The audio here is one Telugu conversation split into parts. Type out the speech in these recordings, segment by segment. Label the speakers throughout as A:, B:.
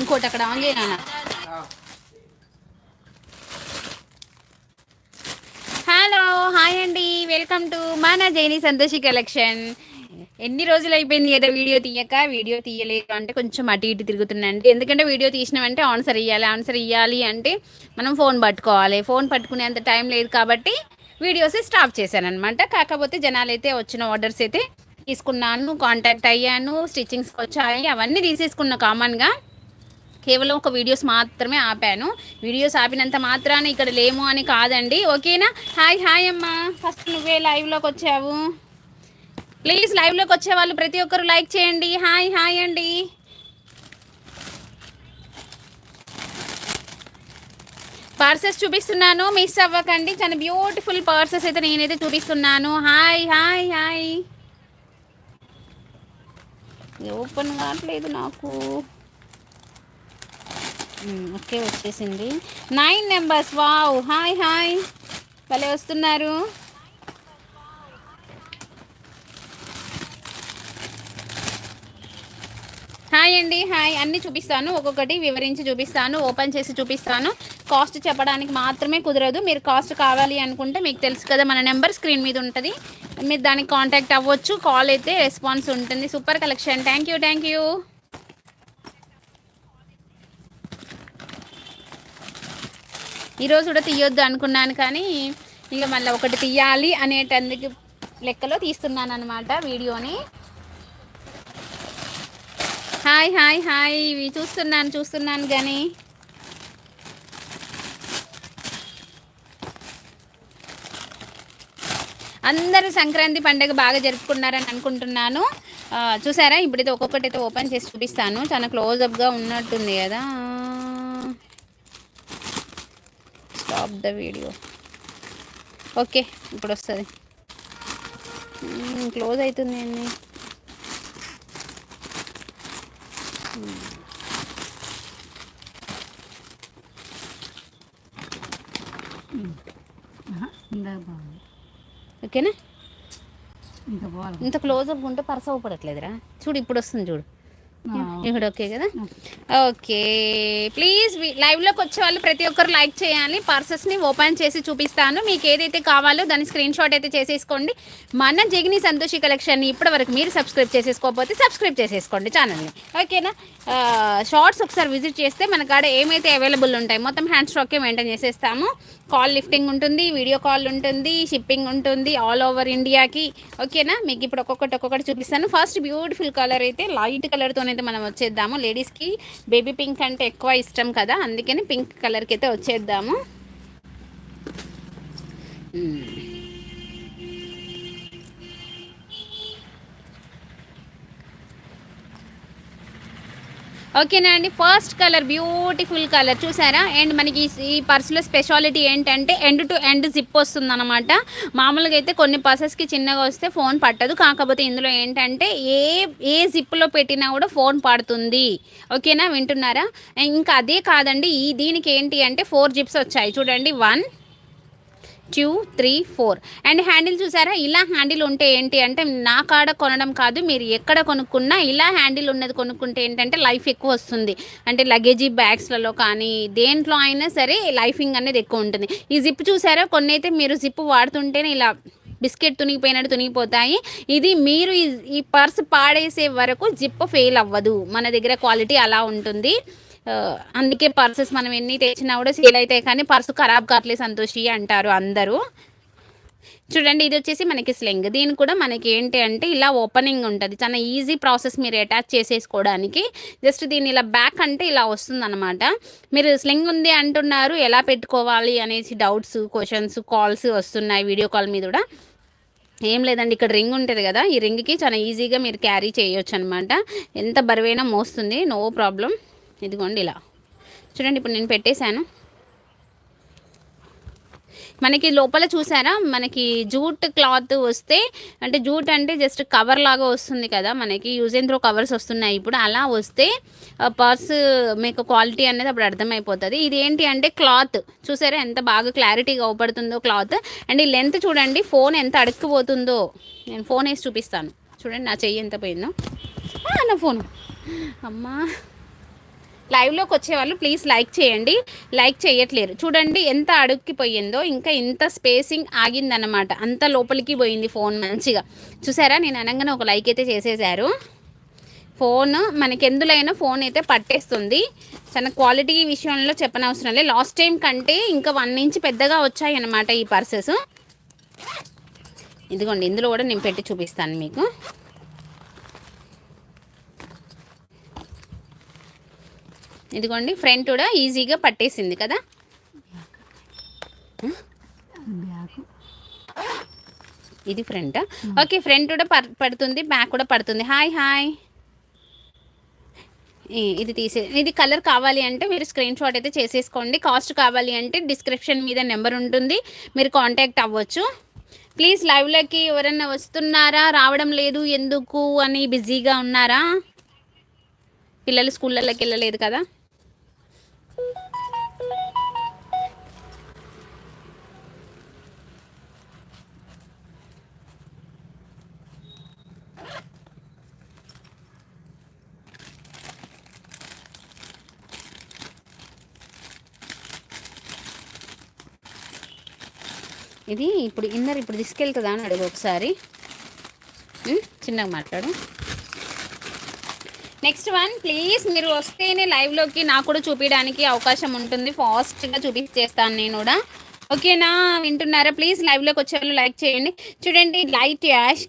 A: ఇంకోటి అక్కడ ఆన్ చేయనా హలో హాయ్ అండి. వెల్కమ్ టు మన జైని సంతోషి కలెక్షన్. ఎన్ని రోజులు అయిపోయింది ఏదో వీడియో తీయక? వీడియో తీయలేదు అంటే కొంచెం అటు ఇటు తిరుగుతున్నాండి ఎందుకంటే వీడియో తీసినామంటే ఆన్సర్ ఇవ్వాలి ఆన్సర్ ఇవ్వాలి అంటే మనం ఫోన్ పట్టుకోవాలి. ఫోన్ పట్టుకునేంత టైం లేదు కాబట్టి వీడియోస్ స్టాప్ చేశాను అనమాట కాకపోతే జనాలు అయితే వచ్చిన ఆర్డర్స్ అయితే తీసుకున్నాను కాంటాక్ట్ అయ్యాను స్టిచ్చింగ్స్కి వచ్చాయి అవన్నీ తీసేసుకున్నా కామన్గా కేవలం ఒక వీడియోస్ మాత్రమే ఆపాను. వీడియోస్ ఆపినంత మాత్రాన ఇక్కడ లేము అని కాదండి. ఓకేనా? హాయ్ హాయ్ అమ్మా. ఫస్ట్ నువ్వే లైవ్లోకి వచ్చావు. ప్లీజ్ లైవ్లోకి వచ్చే వాళ్ళు ప్రతి ఒక్కరు లైక్ చేయండి. హాయ్ హాయ్ అండి. పర్సెస్ చూపిస్తున్నాను. మిస్ అవ్వకండి. చాలా బ్యూటిఫుల్ పర్సెస్ అయితే నేనైతే చూపిస్తున్నాను. హాయ్ హాయ్ హాయ్ ఓపెన్ కావట్లేదు నాకు. ఓకే వచ్చేసింది. Nine numbers wow hi hi భలే వస్తున్నారు. హాయ్ అండి హాయ్ అన్నీ చూపిస్తాను ఒక్కొక్కటి వివరించి చూపిస్తాను ఓపెన్ చేసి చూపిస్తాను. కాస్ట్ చెప్పడానికి మాత్రమే కుదరదు. మీరు కాస్ట్ కావాలి అనుకుంటే మీకు తెలుసు కదా మన నెంబర్ స్క్రీన్ మీద ఉంటుంది. మీరు దానికి కాంటాక్ట్ అవ్వచ్చు. కాల్ అయితే రెస్పాన్స్ ఉంటుంది. Super collection thank you thank you ఈరోజు కూడా తీయొద్దు అనుకున్నాను కానీ ఇంకా మళ్ళీ ఒకటి తీయాలి అనేటందుకు లెక్కలో తీస్తున్నాను అనమాట వీడియోని. Hi hi hi. ఇవి చూస్తున్నాను చూస్తున్నాను కానీ అందరూ సంక్రాంతి పండుగ బాగా జరుపుకున్నారని అనుకుంటున్నాను. చూసారా? ఇప్పుడైతే ఒక్కొక్కటి అయితే ఓపెన్ చేసి చూపిస్తాను. చాలా క్లోజ్అప్గా ఉన్నట్టుంది కదా. స్టాప్ ద వీడియో ఓకే ఇప్పుడు వస్తుంది. క్లోజ్ అవుతుంది అండి ఓకేనా? ఇంత క్లోజ్అప్ ఉంటే పర్స్ అవ్వపడట్లేదురా చూడు ఇప్పుడు వస్తుంది చూడు. ఇప్పుడు ఓకే కదా? ఓకే ప్లీజ్ లైవ్లోకి వచ్చే వాళ్ళు ప్రతి ఒక్కరు లైక్ చేయాలి. పర్సెస్ని ఓపెన్ చేసి చూపిస్తాను. మీకు ఏదైతే కావాలో దాని స్క్రీన్ షాట్ అయితే చేసేసుకోండి. మన జగిని సంతోషి కలెక్షన్ని ఇప్పటి వరకు మీరు సబ్స్క్రైబ్ చేసేసుకోకపోతే సబ్స్క్రైబ్ చేసేసుకోండి ఛానల్ని ఓకేనా షార్ట్స్ ఒకసారి విజిట్ చేస్తే మన కాడ ఏమైతే అవైలబుల్ ఉంటాయి మొత్తం హ్యాండ్ స్టాకే మెయింటైన్ చేసేస్తాము. కాల్ లిఫ్టింగ్ ఉంటుంది వీడియో కాల్ ఉంటుంది షిప్పింగ్ ఉంటుంది ఆల్ ఓవర్ ఇండియాకి ఓకేనా మీకు ఇప్పుడు ఒక్కొక్కటి ఒక్కొక్కటి చూపిస్తాను. ఫస్ట్ బ్యూటిఫుల్ కలర్ అయితే లైట్ అయితే మనం వచ్చేద్దాము. లేడీస్కి బేబీ పింక్ అంటే ఎక్కువ ఇష్టం కదా అందుకని పింక్ కలర్కి అయితే వచ్చేద్దాము. ఓకేనా అండి? ఫస్ట్ కలర్ బ్యూటిఫుల్ కలర్ చూసారా? అండ్ మనకి ఈ- పర్స్లో స్పెషాలిటీ ఏంటంటే ఎండ్ టు ఎండ్ జిప్ వస్తుంది అనమాట మామూలుగా అయితే కొన్ని పర్సెస్కి చిన్నగా వస్తే ఫోన్ పట్టదు. కాకపోతే ఇందులో ఏంటంటే ఏ ఏ జిప్లో పెట్టినా కూడా ఫోన్ పడుతుంది. ఓకేనా? వింటున్నారా? ఇంకా అదే కాదండి ఈ దీనికి ఏంటి అంటే ఫోర్ జిప్స్ వచ్చాయి. చూడండి one two three four and handle చూసారా? ఇలా హ్యాండిల్ ఉంటే ఏంటి అంటే నా కాడ కొనడం కాదు మీరు ఎక్కడ కొనుక్కున్నా ఇలా హ్యాండిల్ ఉన్నది కొనుక్కుంటే ఏంటంటే లైఫ్ ఎక్కువ వస్తుంది. అంటే లగేజీ బ్యాగ్స్లలో కానీ దేంట్లో అయినా సరే లైఫింగ్ అనేది ఎక్కువ ఉంటుంది. ఈ జిప్ చూసారా? కొన్ని అయితే మీరు జిప్ వాడుతుంటేనే ఇలా బిస్కెట్ తునిగిపోయినట్టు తునిగిపోతాయి. ఇది మీరు ఈ ఈ పర్స్ పాడేసే వరకు జిప్ ఫెయిల్ అవ్వదు. మన దగ్గర క్వాలిటీ అలా ఉంటుంది. అందుకే పర్సెస్ మనం ఎన్ని తెచ్చినా కూడా సేల్ అవుతాయి కానీ పర్సు ఖరాబ్ కావట్లేదు సంతోషి అంటారు అందరూ. చూడండి ఇది వచ్చేసి మనకి స్లింగ్. దీని కూడా మనకి ఏంటి అంటే ఇలా ఓపెనింగ్ ఉంటుంది. చాలా ఈజీ ప్రాసెస్ మీరు అటాచ్ చేసేసుకోవడానికి. జస్ట్ దీని ఇలా బ్యాక్ అంటే ఇలా వస్తుంది మీరు స్లింగ్ ఉంది అంటున్నారు ఎలా పెట్టుకోవాలి అనేసి డౌట్స్ క్వశ్చన్స్ కాల్స్ వస్తున్నాయి వీడియో కాల్ మీద కూడా. ఏం లేదండి ఇక్కడ రింగ్ ఉంటుంది కదా. ఈ రింగ్కి చాలా ఈజీగా మీరు క్యారీ చేయొచ్చు అనమాట ఎంత బరువైనా మోస్తుంది నో ప్రాబ్లం ఇదిగోండి ఇలా. చూడండి ఇప్పుడు నేను పెట్టేశాను. మనకి లోపల చూసారా? మనకి జూట్ క్లాత్ వస్తే అంటే జూట్ అంటే జస్ట్ కవర్ లాగా వస్తుంది కదా మనకి. యూజ్ అండ్ త్రో కవర్స్ వస్తున్నాయి ఇప్పుడు. అలా వస్తే పర్స్ మీకు క్వాలిటీ అనేది అప్పుడు అర్థమైపోతుంది. ఇది ఏంటి అంటే క్లాత్. చూసారా ఎంత బాగా క్లారిటీగా అవుపడుతుందో క్లాత్. అండ్ ఈ లెంత్ చూడండి ఫోన్ ఎంత అడుక్కుపోతుందో. నేను ఫోన్ వేసి చూపిస్తాను. చూడండి నా చెయ్యి ఎంత పోయిందో. నా ఫోన్ అమ్మా. లైవ్లోకి వచ్చేవాళ్ళు ప్లీజ్ లైక్ చేయండి. లైక్ చేయట్లేరు. చూడండి ఎంత అడుక్కిపోయిందో ఇంకా ఇంత స్పేసింగ్ ఆగిందన్నమాట. అంత లోపలికి పోయింది ఫోన్ మంచిగా. చూసారా? నేను అనగానే ఒక లైక్ అయితే చేసేసారు ఫోన్ మనకి ఎందులైనా ఫోన్ అయితే పట్టేస్తుంది. చాలా క్వాలిటీ విషయంలో చెప్పనవసరం లేదు. లాస్ట్ టైం కంటే ఇంకా వన్ ఇంచ్ పెద్దగా వచ్చాయి అన్నమాట ఈ పర్సెస్. ఇదిగోండి ఇందులో కూడా నేను పెట్టి చూపిస్తాను మీకు. ఇదిగోండి ఫ్రంట్ కూడా ఈజీగా పట్టేసింది కదా? ఇది ఫ్రంట్? ఓకే ఫ్రంట్ కూడా పడుతుంది బ్యాక్ కూడా పడుతుంది. Hi hi. ఇది తీసే ఇది కలర్ కావాలి అంటే మీరు స్క్రీన్ షాట్ అయితే చేసేసుకోండి. కాస్ట్ కావాలి అంటే డిస్క్రిప్షన్ మీద నెంబర్ ఉంటుంది. మీరు కాంటాక్ట్ అవ్వచ్చు. ప్లీజ్ లైవ్లోకి ఎవరైనా వస్తున్నారా? రావడం లేదు ఎందుకు అని బిజీగా ఉన్నారా? పిల్లలు స్కూళ్ళలోకి వెళ్ళలేదు కదా? ఇది ఇప్పుడు ఇన్నర్ ఇప్పుడు తీసుకెళ్తుందా అని అడుగు ఒకసారి. చిన్నగా మాట్లాడు. నెక్స్ట్ వన్ ప్లీజ్ మీరు వస్తేనే లైవ్లోకి నాకు కూడా చూపించడానికి అవకాశం ఉంటుంది. ఫాస్ట్గా చూపించేస్తాను నేను కూడా. ఓకేనా? వింటున్నారా? ప్లీజ్ లైవ్లోకి వచ్చే వాళ్ళు లైక్ చేయండి. చూడండి లైట్ యాష్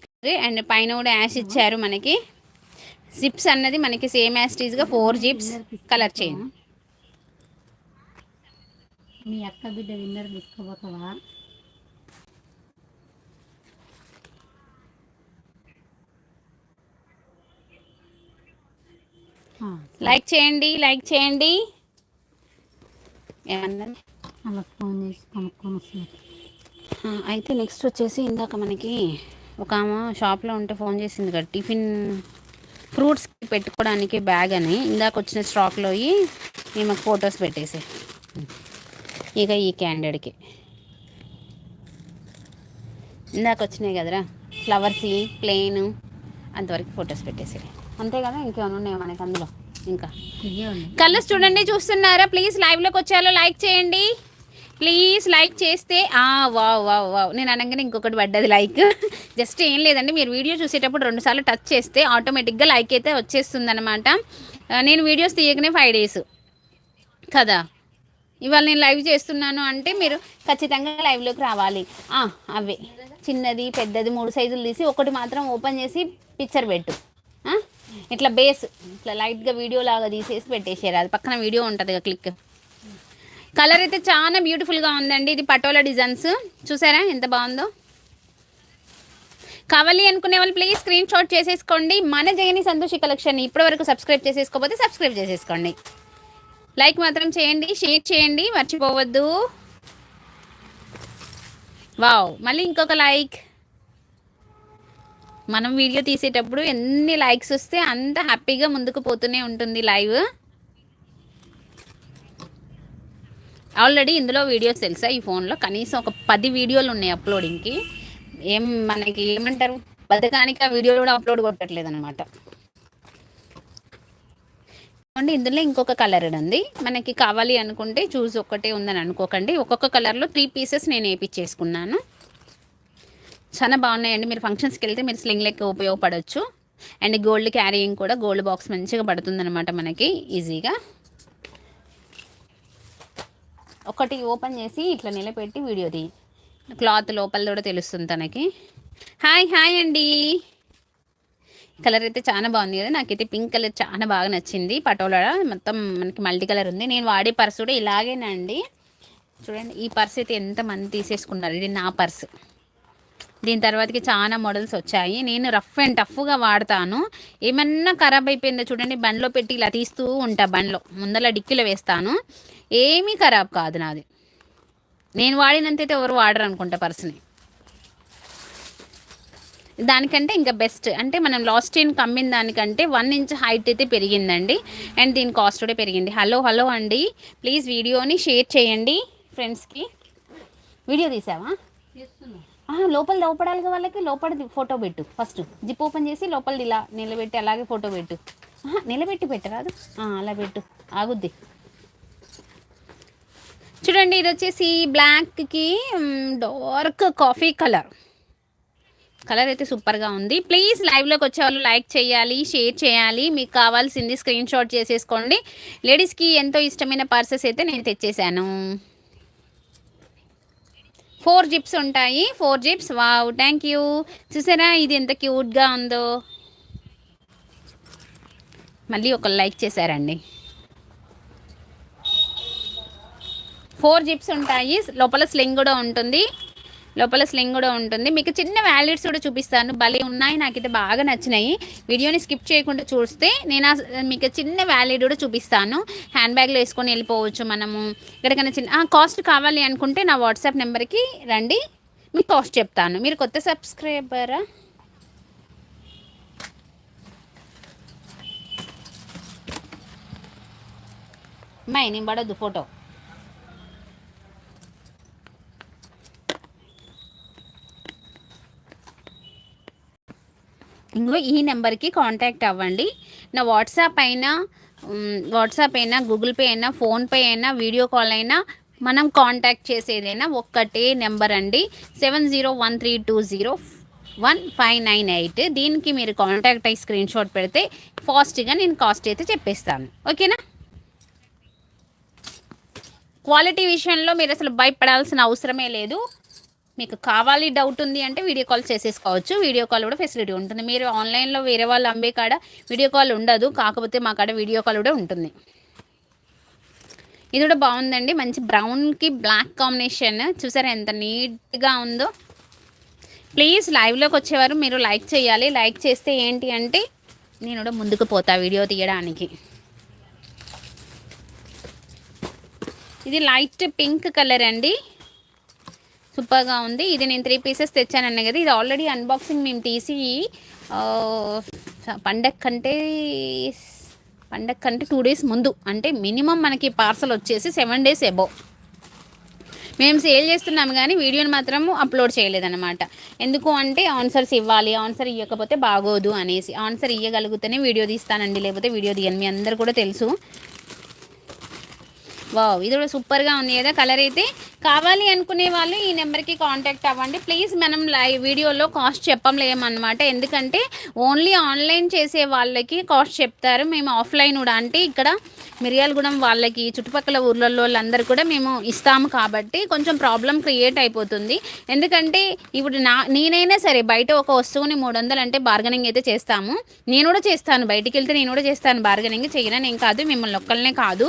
A: అండ్ పైన కూడా యాష్ ఇచ్చారు మనకి. జిప్స్ అన్నది మనకి సేమ్ యాస్టీజ్గా ఫోర్ జిప్స్ కలర్ చేయండి.
B: మీ అక్క బిడ్డ విన్నర్ తీసుకోబోతావా?
A: లైక్ చేయండి లైక్ చేయండి. ఏమన్నారు
B: అలా ఫోన్ చేసి కొనుక్కొని
A: అయితే నెక్స్ట్ వచ్చేసి ఇందాక మనకి ఒక ఆమె షాప్లో ఉంటే ఫోన్ చేసింది కదా టిఫిన్ ఫ్రూట్స్ పెట్టుకోవడానికి బ్యాగ్ అని. ఇందాక వచ్చిన స్టాక్లో ఈమెకు ఫొటోస్ పెట్టేసి. ఇక ఈ క్యాండిడేట్కి. ఇందాక వచ్చినాయి కదరా ఫ్లవర్స్ ప్లెయిన్ అంతవరకు ఫొటోస్ పెట్టేసి అంతే కదా? ఇంకేమైనా ఉన్నాయి మనకి అందులో? ఇంకా? కలర్స్ చూడండి చూస్తున్నారా? ప్లీజ్ లైవ్లోకి వచ్చాలో లైక్ చేయండి. ప్లీజ్ లైక్ చేస్తే ఆ వావ్ వావ్ వావ్. నేను అనగానే ఇంకొకటి పడ్డది లైక్. జస్ట్ ఏం లేదండి మీరు వీడియో చూసేటప్పుడు రెండుసార్లు టచ్ చేస్తే ఆటోమేటిక్గా లైక్ అయితే వచ్చేస్తుంది అనమాట నేను వీడియోస్ తీయకనే ఫైవ్ డేస్ కదా? ఇవాళ నేను లైవ్ చేస్తున్నాను అంటే మీరు ఖచ్చితంగా లైవ్లోకి రావాలి. అవే. చిన్నది పెద్దది మూడు సైజులు తీసి ఒకటి మాత్రం ఓపెన్ చేసి పిక్చర్ పెట్టు? ఇట్లా బేస్ ఇట్లా లైట్గా వీడియో లాగా తీసేసి పెట్టేసారు అది పక్కన వీడియో ఉంటుంది కదా క్లిక్. కలర్ అయితే చాలా బ్యూటిఫుల్గా ఉందండి. ఇది పటోలా డిజైన్స్ చూసారా ఎంత బాగుందో? కావాలి అనుకునే వాళ్ళు ప్లీజ్ స్క్రీన్ షాట్ చేసేసుకోండి. మన జగని సంతోషి కలెక్షన్ ఇప్పటివరకు సబ్స్క్రైబ్ చేసేసుకోకపోతే సబ్స్క్రైబ్ చేసేసుకోండి. లైక్ మాత్రం చేయండి షేర్ చేయండి మర్చిపోవద్దు. వావ్ మళ్ళీ ఇంకొక లైక్ మనం వీడియో తీసేటప్పుడు ఎన్ని లైక్స్ వస్తే అంత హ్యాపీగా ముందుకు పోతూనే ఉంటుంది లైవ్. ఆల్రెడీ ఇందులో వీడియోస్ తెలుసా? ఈ ఫోన్లో కనీసం ఒక పది వీడియోలు ఉన్నాయి అప్లోడింగ్కి. ఏం మనకి ఏమంటారు? బతకానికి ఆ వీడియోలు కూడా అప్లోడ్ కొట్టట్లేదు అనమాట అండి ఇందులో ఇంకొక కలర్ ఉంది. మనకి కావాలి అనుకుంటే చూస్ ఒక్కటే ఉందని అనుకోకండి. ఒక్కొక్క కలర్లో త్రీ పీసెస్ నేను వేపించేసుకున్నాను చాలా బాగున్నాయండి. మీరు ఫంక్షన్స్కి వెళ్తే మీరు స్లింగ్ లెక్క ఉపయోగపడవచ్చు అండ్ గోల్డ్ క్యారీయింగ్ కూడా గోల్డ్ బాక్స్ మంచిగా పడుతుందన్నమాట మనకి ఈజీగా. ఒకటి ఓపెన్ చేసి ఇట్లా నిలబెట్టి వీడియో తీ క్లాత్ లోపల కూడా తెలుస్తుంది తనకి. హాయ్ హాయ్ అండి. కలర్ అయితే చాలా బాగుంది కదా. నాకైతే పింక్ కలర్ చాలా బాగా నచ్చింది. పటోలా మొత్తం మనకి మల్టీ కలర్ ఉంది. నేను వాడే పర్స్ కూడా ఇలాగేనండి. చూడండి ఈ పర్స్ అయితే ఎంతమంది తీసేసుకున్నారు? ఇది నా పర్స్. దీని తర్వాతకి చాలా మోడల్స్ వచ్చాయి. నేను రఫ్ అండ్ టఫ్గా వాడతాను. ఏమన్నా ఖరాబ్ అయిపోయిందో చూడండి. బండ్లో పెట్టి ఇలా తీస్తూ ఉంటా బండ్లో. ముందర డిక్కీలో వేస్తాను. ఏమీ ఖరాబ్ కాదు నాది. నేను వాడినంతైతే ఎవరు వాడరు అనుకుంటా పర్స్ని. దానికంటే ఇంకా బెస్ట్. అంటే మనం లాస్ట్ టైం కమ్మిన దానికంటే వన్ ఇంచ్ హైట్ అయితే పెరిగిందండి. అండ్ దీని కాస్ట్ కూడా పెరిగింది. హలో హలో అండి. ప్లీజ్ వీడియోని షేర్ చేయండి ఫ్రెండ్స్కి. వీడియో తీసావా? లోపల లోపడాలిగా వాళ్ళకి? లోపల ఫోటో పెట్టు ఫస్ట్. జిప్ ఓపెన్ చేసి లోపలది ఇలా నిలబెట్టి అలాగే ఫోటో పెట్టు. నిలబెట్టి పెట్టరాదు అలా పెట్టు. ఆగుద్ది. చూడండి ఇది వచ్చేసి బ్లాక్కి డార్క్ కాఫీ కలర్ కలర్ అయితే సూపర్గా ఉంది. ప్లీజ్ లైవ్లోకి వచ్చే వాళ్ళు లైక్ చేయాలి షేర్ చేయాలి. మీకు కావాల్సింది స్క్రీన్ షాట్ చేసేసుకోండి లేడీస్కి ఎంతో ఇష్టమైన పర్సెస్ అయితే నేను తెచ్చేసాను. ఫోర్ జిప్స్ ఉంటాయి. Four zips. Wow thank you. చూసారా? ఇది ఎంత క్యూట్గా ఉందో. మళ్ళీ ఒక లైక్ చేశారండి. ఫోర్ జిప్స్ ఉంటాయి. లోపల స్లింగ్ కూడా ఉంటుంది. లోపల స్లింగ్ కూడా ఉంటుంది. మీకు చిన్న వ్యాలిడ్స్ కూడా చూపిస్తాను. భలే ఉన్నాయి. నాకైతే బాగా నచ్చినాయి. వీడియోని స్కిప్ చేయకుండా చూస్తే నేను ఆ- మీకు చిన్న వ్యాలిడ్ కూడా చూపిస్తాను. హ్యాండ్ బ్యాగ్లో వేసుకొని వెళ్ళిపోవచ్చు మనము. ఎక్కడికైనా చిన్న కాస్ట్ కావాలి అనుకుంటే నా వాట్సాప్ నెంబర్కి రండి. మీకు కాస్ట్ చెప్తాను. మీరు కొత్త సబ్స్క్రైబరా అమ్మాయి నేను పడద్దు ఫోటో ఇంకో ఈ నెంబర్కి కాంటాక్ట్ అవ్వండి. నా వాట్సాప్ అయినా వాట్సాప్ అయినా గూగుల్ పే అయినా ఫోన్పే అయినా వీడియో కాల్ అయినా మనం కాంటాక్ట్ చేసేదైనా ఒక్కటే నెంబర్ అండి. Seven zero one three two zero one five nine eight. దీనికి మీరు కాంటాక్ట్ అయ్యి స్క్రీన్ షాట్ పెడితే ఫాస్ట్గా నేను కాస్ట్ అయితే చెప్పేస్తాను. ఓకేనా? క్వాలిటీ విషయంలో మీరు అసలు భయపడాల్సిన అవసరమే లేదు. మీకు కావాలి డౌట్ ఉంది అంటే వీడియో కాల్ చేసేసుకోవచ్చు. వీడియో కాల్ కూడా ఫెసిలిటీ ఉంటుంది. మీరు ఆన్లైన్లో వేరే వాళ్ళు అమ్మే కాడ వీడియో కాల్ ఉండదు. కాకపోతే మా కాడ వీడియో కాల్ కూడా ఉంటుంది. ఇది కూడా బాగుందండి. మంచి బ్రౌన్కి బ్లాక్ కాంబినేషన్ చూసారా ఎంత నీట్గా ఉందో. ప్లీజ్ లైవ్లోకి వచ్చేవారు మీరు లైక్ చేయాలి. లైక్ చేస్తే ఏంటి అంటే నేను కూడా ముందుకు పోతా వీడియో తీయడానికి. ఇది లైట్ పింక్ కలర్ అండి. సూపర్గా ఉంది. ఇది నేను త్రీ పీసెస్ తెచ్చానన్న కదా ఇది ఆల్రెడీ అన్బాక్సింగ్ మేము తీసి పండగ కంటే పండగ కంటే టూ డేస్ ముందు అంటే మినిమం మనకి పార్సల్ వచ్చేసి సెవెన్ డేస్ ఎబో మేము సేల్ చేస్తున్నాం కానీ వీడియోని మాత్రం అప్లోడ్ చేయలేదన్నమాట. ఎందుకు అంటే ఆన్సర్స్ ఇవ్వాలి ఆన్సర్ ఇవ్వకపోతే బాగోదు అనేసి. ఆన్సర్ ఇవ్వగలిగితేనే వీడియో తీస్తానండి లేకపోతే వీడియో తీయను. మీ అందరు కూడా తెలుసు. వావ్ ఇది కూడా సూపర్గా ఉంది కదా కలర్ అయితే. కావాలి అనుకునే వాళ్ళు ఈ నెంబర్కి కాంటాక్ట్ అవ్వండి. ప్లీజ్ మనం లైవ్ వీడియోలో కాస్ట్ చెప్పలేమన్నమాట. ఎందుకంటే ఓన్లీ ఆన్లైన్ చేసే వాళ్ళకి కాస్ట్ చెప్తారు. మేము ఆఫ్లైన్ కూడా అంటే ఇక్కడ మిరియాలగూడెం వాళ్ళకి చుట్టుపక్కల ఊర్లలో వాళ్ళందరూ కూడా మేము ఇస్తాము కాబట్టి కొంచెం ప్రాబ్లం క్రియేట్ అయిపోతుంది. ఎందుకంటే ఇప్పుడు నా నేనైనా సరే బయట ఒక వస్తువుని మూడు వందలు అంటే బార్గెనింగ్ అయితే చేస్తాము. నేను కూడా చేస్తాను. బయటికి వెళ్తే నేను కూడా చేస్తాను. బార్గెనింగ్ చేయను నేను కాదు. మిమ్మల్ని ఒక్కళ్ళనే కాదు.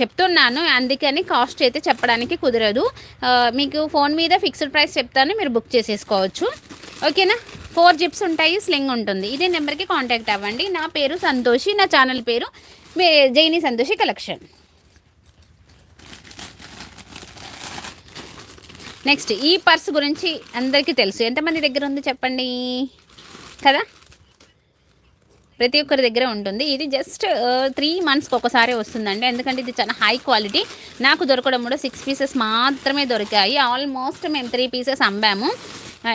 A: చెప్తున్నాను. అందుకని కాస్ట్ అయితే చెప్పడానికి కుదరదు. ఆ, మీకు ఫోన్ మీద ఫిక్స్డ్ ప్రైస్ చెప్తాను మీరు బుక్ చేసేసుకోవచ్చు. ఓకేనా? ఫోర్ జిప్స్ ఉంటాయి స్లింగ్ ఉంటుంది. ఇదే నెంబర్కి కాంటాక్ట్ అవ్వండి. నా పేరు సంతోషి నా ఛానల్ పేరు మే జైని సంతోషి కలెక్షన్. నెక్స్ట్ ఈ పర్స్ గురించి అందరికీ తెలుసు. ఎంతమంది దగ్గర ఉంది చెప్పండి? కదా? ప్రతి ఒక్కరి దగ్గర ఉంటుంది. ఇది జస్ట్ త్రీ మంత్స్కి ఒకసారి వస్తుందండి. ఎందుకంటే ఇది చాలా హై క్వాలిటీ నాకు దొరకడం కూడా సిక్స్ పీసెస్ మాత్రమే దొరికాయి. ఆల్మోస్ట్ మేము త్రీ పీసెస్ అమ్మాము.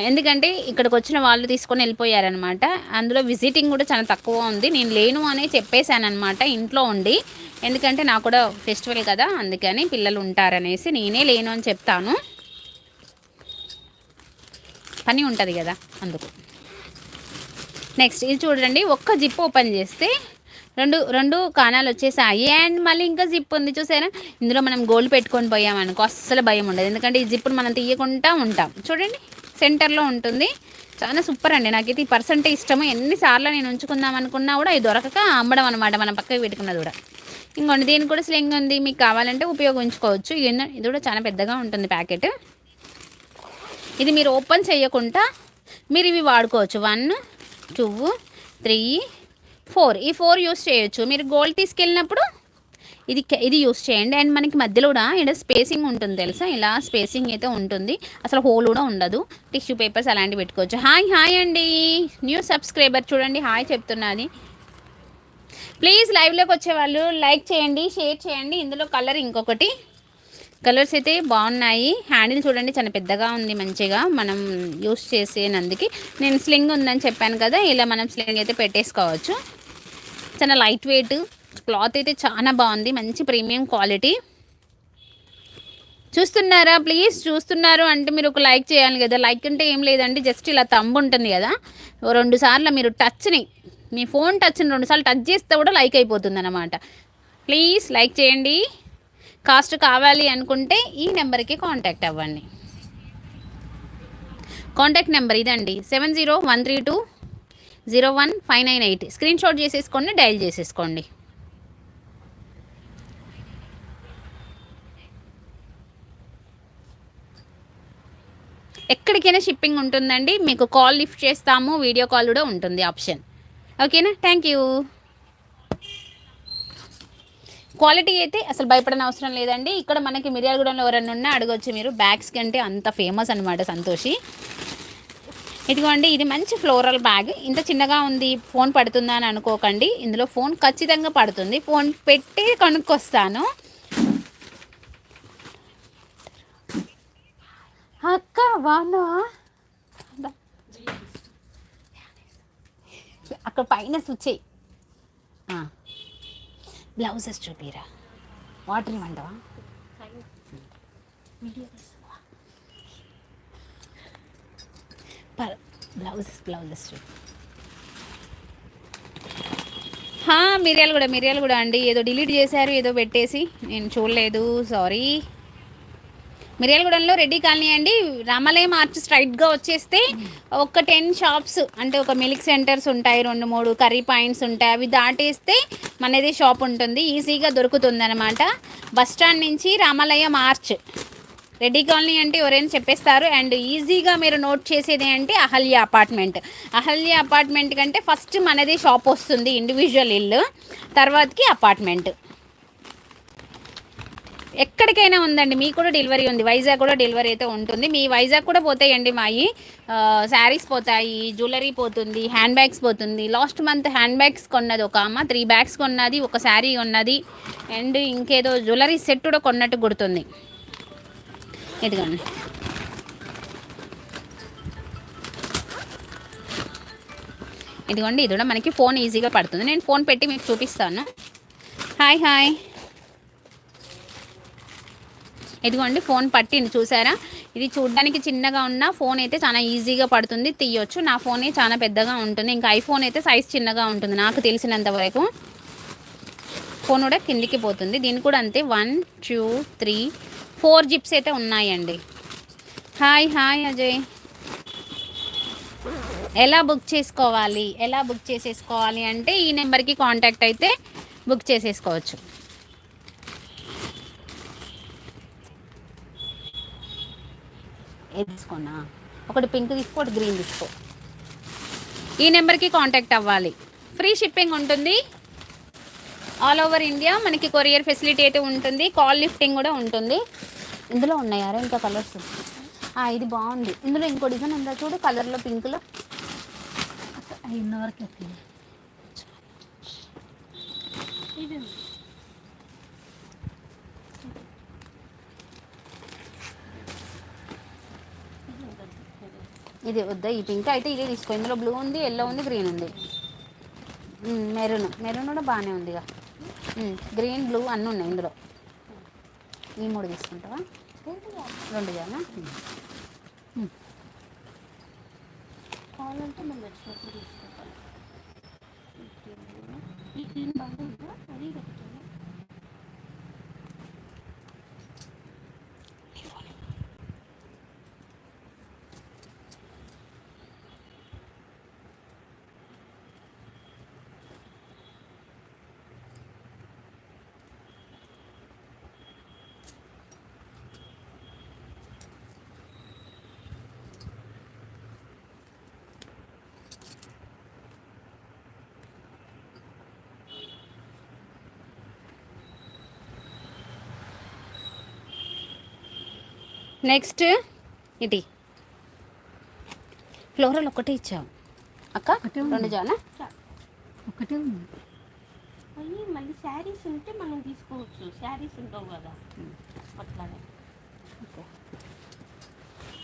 A: ఎందుకంటే ఇక్కడికి వచ్చిన వాళ్ళు తీసుకొని వెళ్ళిపోయారనమాట అందులో విజిటింగ్ కూడా చాలా తక్కువ ఉంది. నేను లేను అనే చెప్పేశానమాట ఇంట్లో ఉండి. ఎందుకంటే నాకు కూడా ఫెస్టివల్ కదా అందుకని పిల్లలు ఉంటారనేసి నేనే లేను అని చెప్తాను. పని ఉంటుంది కదా అందుకు. నెక్స్ట్ ఇది చూడండి. ఒక్క జిప్ ఓపెన్ చేస్తే రెండు రెండు కాణాలు వచ్చేసాయి. అండ్ మళ్ళీ ఇంకా జిప్ ఉంది. చూసారా? ఇందులో మనం గోల్డ్ పెట్టుకొని పోయామనుకో అస్సలు భయం ఉండదు. ఎందుకంటే ఈ జిప్ను మనం తీయకుండా ఉంటాం. చూడండి. సెంటర్లో ఉంటుంది. చాలా సూపర్ అండి. నాకైతే ఈ పర్సెంట్ ఇష్టము. ఎన్నిసార్లు నేను ఉంచుకుందాం అనుకున్నా కూడా ఇది దొరకక అమ్మడం అనమాట మనం పక్కకి పెట్టుకున్నది కూడా. ఇంకోండి దీనికి కూడా స్లింగ్ ఉంది. మీకు కావాలంటే ఉపయోగించుకోవచ్చు. ఇది కూడా చాలా పెద్దగా ఉంటుంది ప్యాకెట్. ఇది మీరు ఓపెన్ చేయకుండా మీరు ఇవి వాడుకోవచ్చు. One two three four. ఈ ఫోర్ యూస్ చేయొచ్చు. మీరు గోల్డ్ తీసుకెళ్ళినప్పుడు ఇది ఇది యూస్ చేయండి. అండ్ మనకి మధ్యలో కూడా ఇక్కడ స్పేసింగ్ ఉంటుంది తెలుసా? ఇలా స్పేసింగ్ అయితే ఉంటుంది. అసలు హోల్ కూడా ఉండదు. టిష్యూ పేపర్స్ అలాంటివి పెట్టుకోవచ్చు. హాయ్ హాయ్ అండి. న్యూ సబ్స్క్రైబర్ చూడండి. హాయ్ చెప్తున్నది. ప్లీజ్ లైవ్లోకి వచ్చేవాళ్ళు లైక్ చేయండి షేర్ చేయండి. ఇందులో కలర్ ఇంకొకటి. కలర్స్ అయితే బాగున్నాయి. హ్యాండిల్ చూడండి చాలా పెద్దగా ఉంది మంచిగా. మనం యూస్ చేసేనందుకు. నేను స్లింగ్ ఉందని చెప్పాను కదా ఇలా మనం స్లింగ్ అయితే పెట్టేసుకోవచ్చు. చాలా లైట్ వెయిట్ క్లాత్ అయితే చాలా బాగుంది మంచి ప్రీమియం క్వాలిటీ. చూస్తున్నారా? ప్లీజ్ చూస్తున్నారు అంటే మీరు ఒక లైక్ చేయాలి కదా. లైక్ అంటే ఏం లేదండి జస్ట్ ఇలా తంబు ఉంటుంది కదా. ఓ రెండు సార్లు మీరు టచ్ని మీ ఫోన్ టచ్ని రెండుసార్లు టచ్ చేస్తే కూడా లైక్ అయిపోతుంది ప్లీజ్ లైక్ చేయండి. కాస్ట్ కావాలి అనుకుంటే ఈ నెంబర్కి కాంటాక్ట్ అవ్వండి. కాంటాక్ట్ నెంబర్ ఇదండి. Seven zero one three two zero one five nine eight. Screenshot చేసేసుకోండి డైల్ చేసేసుకోండి. ఎక్కడికైనా షిప్పింగ్ ఉంటుందండి మీకు కాల్ లిఫ్ట్ చేస్తాము వీడియో కాల్ కూడా ఉంటుంది ఆప్షన్. ఓకేనా? Thank you. క్వాలిటీ అయితే అసలు భయపడని అవసరం లేదండి. ఇక్కడ మనకి మిర్యాలగూడెంలో ఎవరైనా ఉన్నా అడగొచ్చు మీరు. బ్యాగ్స్ కంటే అంత ఫేమస్ అనమాట సంతోషి. ఇదిగోండి ఇది మంచి ఫ్లోరల్ బ్యాగ్ ఇంత చిన్నగా ఉంది ఫోన్ పడుతుందా అని అనుకోకండి. ఇందులో ఫోన్ ఖచ్చితంగా పడుతుంది. ఫోన్ పెట్టి కొనుక్కొస్తాను. అక్క బాగున్నావా? అక్కడ పైన స్విచ్ బ్లౌజెస్ చూపిరా. వాటర్ ఇవ్వండవా పర్ బ్లౌజెస్ బ్లౌజెస్ చూపి. మిరియాలు కూడా మిరియాలు కూడా అండి. ఏదో డిలీట్ చేశారు ఏదో పెట్టేసి. నేను చూడలేదు సారీ. మిర్యాలగూడెంలో రెడ్డి కాలనీ అండి. రామాలయం ఆర్చ్ స్ట్రైట్గా వచ్చేస్తే ఒక టెన్ షాప్స్ అంటే ఒక మిల్క్ సెంటర్స్ ఉంటాయి. రెండు మూడు కర్రీ పాయింట్స్ ఉంటాయి. అవి దాటేస్తే మనది షాప్ ఉంటుంది. ఈజీగా దొరుకుతుంది అనమాట బస్ స్టాండ్ నుంచి రామాలయం ఆర్చ్. రెడ్డి కాలనీ అంటే ఎవరైనా చెప్పేస్తారు. అండ్ ఈజీగా మీరు నోట్ చేసేది అంటే అహల్య అపార్ట్మెంట్. అహల్య అపార్ట్మెంట్ కంటే ఫస్ట్ మనది షాప్ వస్తుంది. ఇండివిజువల్ ఇల్లు. తర్వాతకి అపార్ట్మెంట్. ఎక్కడికైనా ఉందండి. మీకు కూడా డెలివరీ ఉంది. వైజాగ్ కూడా డెలివరీ అయితే ఉంటుంది. మీ వైజాగ్ కూడా పోతాయండి మాయి. శారీస్ పోతాయి జ్యువెలరీ పోతుంది హ్యాండ్ బ్యాగ్స్ పోతుంది. లాస్ట్ మంత్ హ్యాండ్ బ్యాగ్స్ కొన్నది ఒక అమ్మ. త్రీ బ్యాగ్స్ కొన్నది ఒక శారీ కొన్నది. అండ్ ఇంకేదో జ్యువెలరీ సెట్ కూడా కొన్నట్టు గుర్తుంది. ఇదిగోండి. ఇదిగోండి ఇది కూడా మనకి ఫోన్ ఈజీగా పడుతుంది. నేను ఫోన్ పెట్టి మీకు చూపిస్తాను. Hi hi. ఇదిగోండి ఫోన్ పట్టింది చూసారా? ఇది చూడడానికి చిన్నగా ఉన్న ఫోన్ అయితే చాలా ఈజీగా పడుతుంది తీయొచ్చు. నా ఫోనే చాలా పెద్దగా ఉంటుంది. ఇంకా ఐఫోన్ అయితే సైజ్ చిన్నగా ఉంటుంది నాకు తెలిసినంత వరకు. ఫోన్ కూడా కిందికి పోతుంది. దీని కూడా అంతే one two three four zips అయితే ఉన్నాయండి. Hi hi Ajay. ఎలా బుక్ చేసుకోవాలి? ఎలా బుక్ చేసేసుకోవాలి అంటే ఈ నెంబర్కి కాంటాక్ట్ అయితే బుక్ చేసేసుకోవచ్చు. ఏది తీసుకోనా? ఒకటి పింక్ తీసుకో ఒకటి గ్రీన్ తీసుకో. ఈ నెంబర్కి కాంటాక్ట్ అవ్వాలి. ఫ్రీ షిప్పింగ్ ఉంటుంది. ఆల్ ఓవర్ ఇండియా మనకి కొరియర్ ఫెసిలిటీ అయితే ఉంటుంది. కాల్ లిఫ్టింగ్ కూడా ఉంటుంది. ఇందులో ఉన్నాయారా ఇంకా కలర్స్ ఇది బాగుంది. ఇందులో ఇంకో డిజైన్ ఉందా చూడు? కలర్లో పింక్లో
B: అయిన వరకు
A: ఇది వద్దా ఈ పింక్. అయితే ఇదే తీసుకో. ఇందులో బ్లూ ఉంది ఎల్లో ఉంది గ్రీన్ ఉంది. మెరూన్. మెరూన్ కూడా బాగానే ఉందిగా. గ్రీన్ బ్లూ అన్నీ ఉన్నాయి ఇందులో. ఈ మూడు తీసుకుంటావా? రెండు జానా
B: కావాలంటే మనం వచ్చినప్పుడు తీసుకుంటాం
A: నెక్స్ట్ ఇటీ ఫ్లోరల్ ఒకటే ఇచ్చావు. అక్క. రెండు జానా
B: ఒకటే ఉంది.
C: అయ్యి మళ్ళీ శారీస్ ఉంటే మనం తీసుకోవచ్చు. శారీస్ ఉండవు కదా. అట్లానే
A: ఓకే.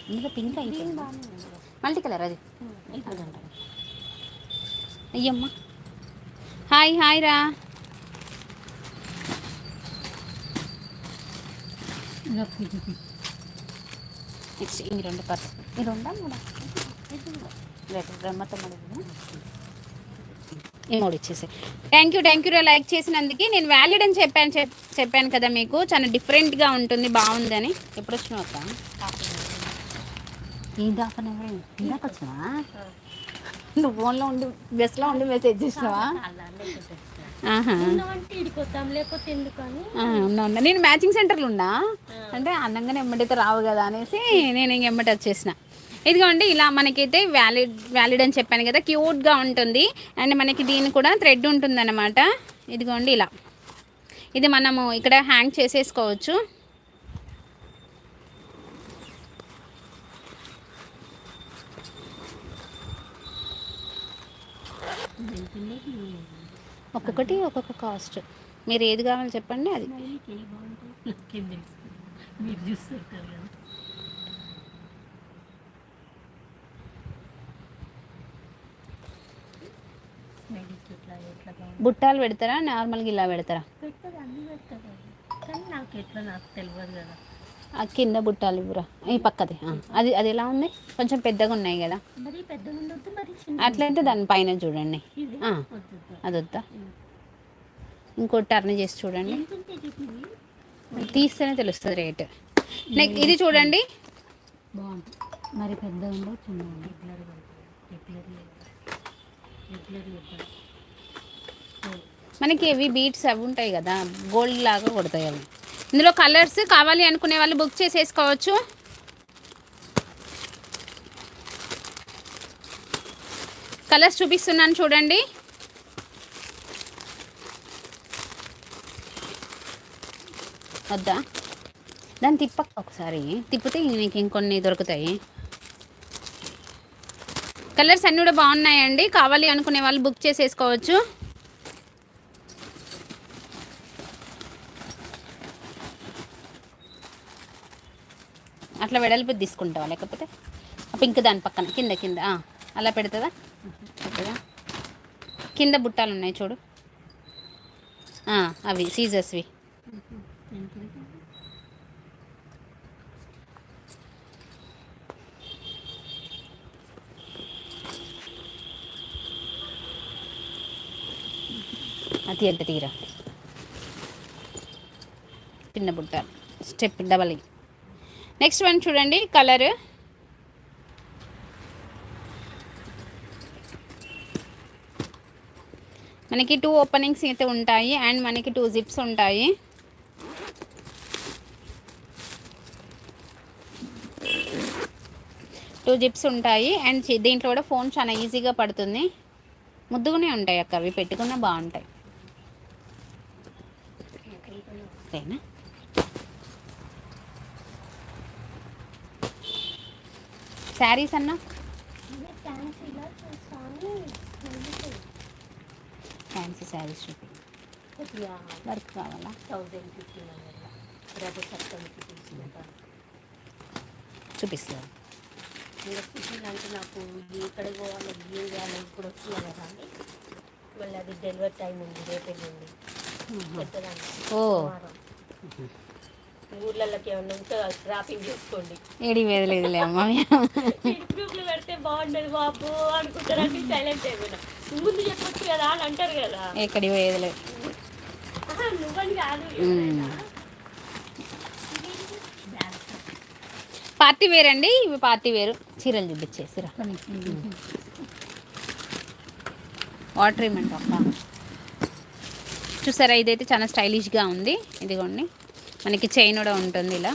A: ఇందులో పింక్ అయిపోయింది. మల్టీ కలర్ అది. అయ్యమ్మ. హాయ్ హాయ్ రా.
B: ఇది
A: నెక్స్ట్ ఈ రెండు పర్స్ ఈ రెండా మూడా లేదు బ్రహ్మతో ఈ మూడు ఇచ్చేసి thank you thank you like చేసినందుకు నేను వ్యాలిడ్ అని చెప్పాను చెప్పాను కదా మీకు చాలా డిఫరెంట్గా ఉంటుంది బాగుందని ఎప్పుడు వచ్చినావు అక్క
B: ఈ దాకా ఇందాక వచ్చినావా
A: నువ్వు ఫోన్లో ఉండి బెస్ట్లో ఉండి మెసేజ్ చేసినావా ఉన్నా ఉన్నా నేను మ్యాచింగ్ సెంటర్లో ఉన్నా. అంటే అందంగానే ఎమ్మటైతే రావు కదా అనేసి నేను ఇంక ఎమ్మటి వచ్చేసిన. ఇదిగోండి ఇలా మనకైతే వ్యాలిడ్ వ్యాలిడ్ అని చెప్పాను కదా క్యూట్గా ఉంటుంది. అండ్ మనకి దీని కూడా థ్రెడ్ ఉంటుందన్నమాట. ఇదిగోండి ఇలా. ఇది మనము ఇక్కడ హ్యాంగ్ చేసేసుకోవచ్చు. ఒక్కొక్కటి ఒక్కొక్క కాస్ట్. మీరు ఏది కావాలో చెప్పండి అది. బుట్టాలు పెడతారా? నార్మల్గా ఇలా పెడతారా?
B: నాకు ఎట్లా నాకు తెలియదు కదా.
A: కింద బుట్టాలు ఇవ్వరా. ఈ పక్కది. ఆ, అది అది ఎలా ఉంది? కొంచెం పెద్దగా ఉన్నాయి కదా. అట్లయితే దాని పైన చూడండి. ఆ,
B: వద్దు.
A: అది వద్దా ఇంకోటి టర్న్ చేసి చూడండి. తీస్తేనే తెలుస్తుంది రేట్. నెక్స్ట్ ఇది చూడండి.
B: మరి పెద్ద
A: మనకి ఇవి బీట్స్ అవి ఉంటాయి కదా గోల్డ్ లాగా కొడతాయి అవి. ఇందులో కలర్స్ కావాలి అనుకునే వాళ్ళు బుక్ చేసేసుకోవచ్చు. కలర్స్ చూపిస్తున్నాను చూడండి. వద్దా? దాన్ని తిప్ప ఒకసారి. తిప్పితే నీకు ఇంకొన్ని దొరుకుతాయి. కలర్స్ అన్నీ కూడా బాగున్నాయండి. కావాలి అనుకునే వాళ్ళు బుక్ చేసేసుకోవచ్చు. అట్లా వెడల్పు తీసుకుంటావా? లేకపోతే ఆ పింక్ దాని పక్కన కింద కింద. అలా పెడుతుందా పెడుతుందా కింద బుట్టాలు ఉన్నాయి చూడు. అవి సీజర్స్వి అది ఎంత తీరా? చిన్న బుట్ట. స్టెప్ డబల్ నెక్స్ట్ వన్ చూడండి కలర్ మనకి టూ ఓపెనింగ్స్ అయితే ఉంటాయి అండ్ మనకి టూ జిప్స్ ఉంటాయి. టూ జిప్స్ ఉంటాయి అండ్ దీంట్లో కూడా ఫోన్ చాలా ఈజీగా పడుతుంది. ముద్దుగానే ఉంటాయి అక్క అవి పెట్టుకున్నా బాగుంటాయి. ఓకేనా శారీస్ అన్నా?
C: ఫ్యాన్సీలా చూస్తాను
A: ఫ్యాన్సీ శారీస్ చూపి
C: కొద్దిగా
A: వర్క్ కావాలా?
C: థౌజండ్ ఫిఫ్టీన్ హండ్రెడ్ రఘు సప్తమికి తీసుకుంటాను
A: చూపిస్తాను.
C: మీరు ఫిఫ్టీన్ అంటే నాకు ఎక్కడ పోవాలి. ఏం చేయాలి ఇప్పుడు వస్తున్నాయి కదా అండి మళ్ళీ అది డెలివరీ టైం ఉంది రేపే ఉంది పెద్దదాన్ని
A: ఓ
C: ఊర్లలోకి ఏమన్నా ఉంటే ట్రాపింగ్ చేసుకోండి.
A: ఏడి వేదలేదులే అమ్మ.
C: గ్రూప్లు పెడితే బాగుండదు బాబు అనుకుంటారంటే సైలెంట్ అయిపోయినా ముందు చెప్పొచ్చు కదా అని అంటారు కదా.
A: ఎక్కడి వేదలేదు
C: నువ్వని కాదు.
A: పార్టీ వేర్ అండి ఇవి పార్టీ వేరు. చీరలు చూపించేసిరా వాటర్ అక్క చూసారా ఇదైతే చాలా స్టైలిష్గా ఉంది. ఇదిగోండి. మనకి చైన్ కూడా ఉంటుంది ఇలా.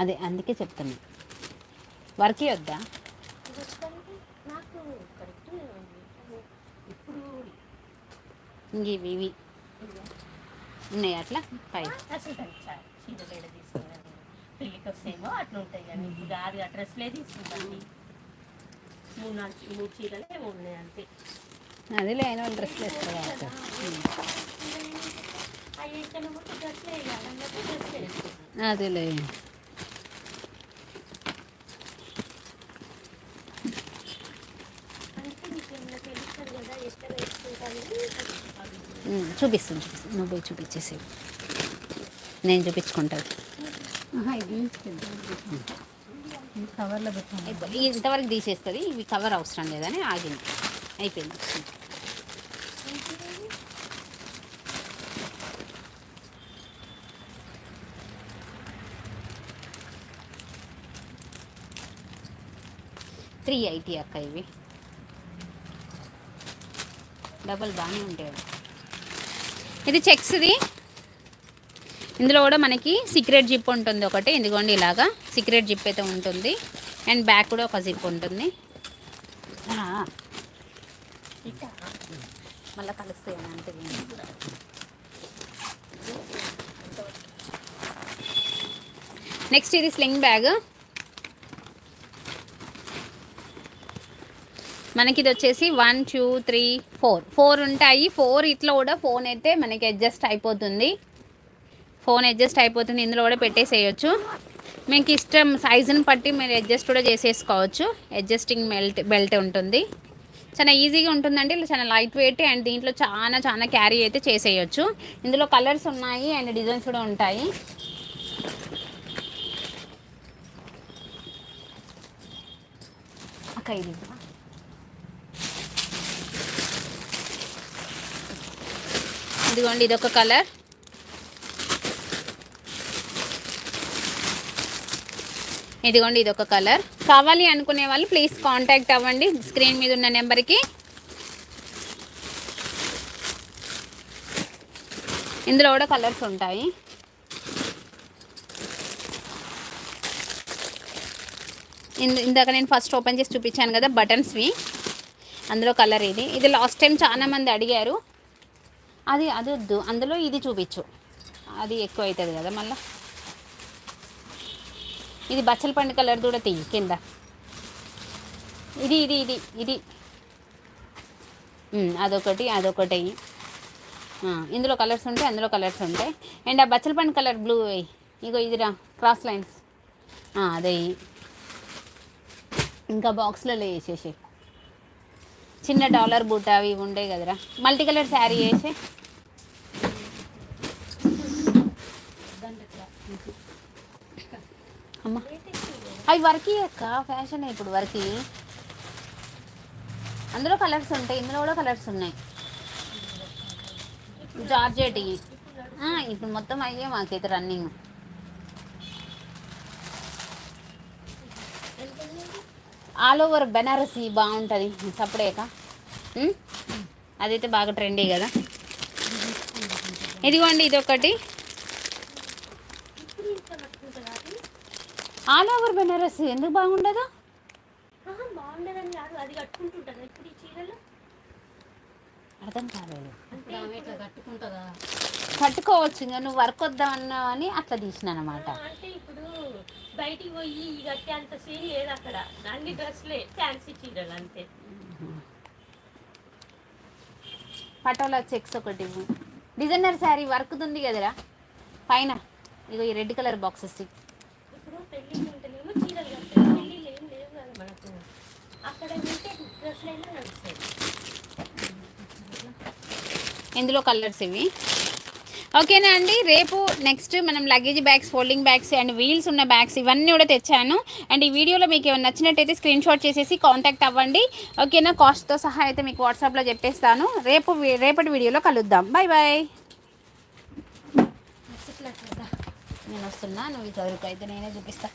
A: అదే అందుకే చెప్తున్నా. వర్క్ వద్దా ఇంక ఇవి ఇవి. ఉన్నాయి అట్లా? ఫైవ్
C: పెళ్ళికి వస్తేమో అట్లా ఉంటాయి కానీ ఇప్పుడు కాదు డ్రెస్లే తీసుకుంటాను. మూడు నాలుగు మూడు చీరలే ఏమో ఉన్నాయి అంతే.
A: అది లేని వాళ్ళు
C: డ్రెస్సులు వేసుకోవాలి
A: అదేలే చూపిస్తాను చూపిస్తాను. నువ్వు పోయి చూపించేసి నేను చూపించుకుంటాను
B: కవర్లో
A: ఇంతవరకు తీసేస్తుంది. ఇవి కవర్ అవసరం లేదని ఆగింది. అయిపోయింది. త్రీ ఐటీ అక్క ఇవి. డబల్ బాగానే ఉంటాయి ఇది చెక్స్ది. ఇందులో కూడా మనకి సీక్రెట్ జిప్ ఉంటుంది ఒకటి. ఎందుకోండి ఇలాగా సీక్రెట్ జిప్ అయితే ఉంటుంది. అండ్ బ్యాక్ కూడా ఒక జిప్ ఉంటుంది. మళ్ళీ కలుస్తాయి అంతే నెక్స్ట్ ఇది స్లింగ్ బ్యాగ్ మనకి ఇది వచ్చేసి one two three four four ఉంటాయి. ఫోర్ ఇట్లా కూడా ఫోన్ అయితే మనకి అడ్జస్ట్ అయిపోతుంది. ఫోన్ అడ్జస్ట్ అయిపోతుంది. ఇందులో కూడా పెట్టేసేయచ్చు. మీకు ఇష్టం సైజుని బట్టి మీరు అడ్జస్ట్ కూడా చేసేసుకోవచ్చు. అడ్జస్టింగ్ బెల్ట్ బెల్ట్ ఉంటుంది. చాలా ఈజీగా ఉంటుందండి. ఇలా చాలా లైట్ వెయిట్ అండ్ దీంట్లో చాలా చాలా క్యారీ అయితే చేసేయచ్చు. ఇందులో కలర్స్ ఉన్నాయి అండ్ డిజైన్స్ కూడా ఉంటాయి. అక్క ఇది ఇదిగోండి ఇది ఒక కలర్ ఇదిగోండి ఇది ఒక కలర్ కావాలి అనుకునే వాళ్ళు ప్లీజ్ కాంటాక్ట్ అవ్వండి స్క్రీన్ మీద ఉన్న నెంబర్కి. ఇందులో కూడా కలర్స్ ఉంటాయి. ఇందు ఇందాక నేను ఫస్ట్ ఓపెన్ చేసి చూపించాను కదా బటన్స్వి అందులో కలర్ ఇది. ఇది లాస్ట్ టైం చాలా మంది అడిగారు. అది అది వద్దు. అందులో ఇది చూపించు. అది ఎక్కువ అవుతుంది కదా మళ్ళీ. ఇది బచ్చల పండు కలర్ కూడా తీయి కింద. ఇది ఇది ఇది ఇది. అదొకటి అదొకటి. ఇందులో కలర్స్ ఉంటాయి అందులో కలర్స్ ఉంటాయి అండ్ ఆ బచ్చల పండు కలర్ బ్లూ ఇగో ఇదిరా క్రాస్ లైన్స్. అదే. ఇంకా బాక్స్లలో వేసేసి. చిన్న డాలర్ బూట అవి ఇవి ఉండే కదరా. మల్టీ కలర్ శారీ వేసి. అమ్మ. అవి వర్కి అక్క ఫ్యాషన్ ఇప్పుడు వర్కి. అందులో కలర్స్ ఉంటాయి ఇందులో కూడా కలర్స్ ఉన్నాయి. జార్జెట్ ఇవి. ఇప్పుడు మొత్తం అయ్యే మాకైతే రన్నింగ్ ఆల్ ఓవర్ బెనారసీ బాగుంటుంది సపరేక అదైతే బాగా ట్రెండీ కదా. ఇదిగోండి ఇది ఒకటి
C: ఇప్పుడు ఇంట్లో కట్టుకుంటారా అది?
A: ఆల్ ఓవర్ బెనారసీ ఎందుకు బాగుండదు?
C: ఆహా, బాగుండదని కాదు అది కట్టుకుంటుంటారు ఇప్పుడు ఈ చీరలు?
A: అర్థం కాలేదు. కట్టుకోవచ్చు ఇంకా నువ్వు వర్క్ వద్దామన్నావు అని అట్లా తీసిన అనమాట
C: అంటే ఇప్పుడు బయటికి పోయి కట్టే అంత సీన్ లేదు అక్కడ. అన్ని డ్రెస్లే ఫ్యాన్సీ చీరలు అంతే.
A: పటోలా చెక్స్ ఒకటి. డిజైనర్ శారీ వర్క్ ఉంది కదరా? పైన. ఇగో ఈ రెడ్ కలర్ బాక్సెస్
C: ఇప్పుడు పెళ్ళిళ్ళు ఉంటేనేమో చీరలు కట్టారు పెళ్ళిళ్ళు ఏం లేవు కదా మనకు అక్కడ ఉంటే డ్రెస్లైనా నడుస్తాయి
A: ఇందులో కలర్స్ ఇవి. ఓకేనా అండి? రేపు నెక్స్ట్ మనం luggage bags folding bags and wheels ఉన్న బ్యాగ్స్ ఇవన్నీ కూడా తెచ్చాను. అండ్ ఈ వీడియోలో మీకు ఏమైనా నచ్చినట్టయితే స్క్రీన్ షాట్ చేసేసి కాంటాక్ట్ అవ్వండి. ఓకేనా? కాస్ట్తో సహా అయితే మీకు వాట్సాప్లో చెప్పేస్తాను. రేపు రేపటి వీడియోలో కలుద్దాం. బాయ్ బాయ్ నేను వస్తున్నా నువ్వు చదువుకు అయితే నేనే చూపిస్తాను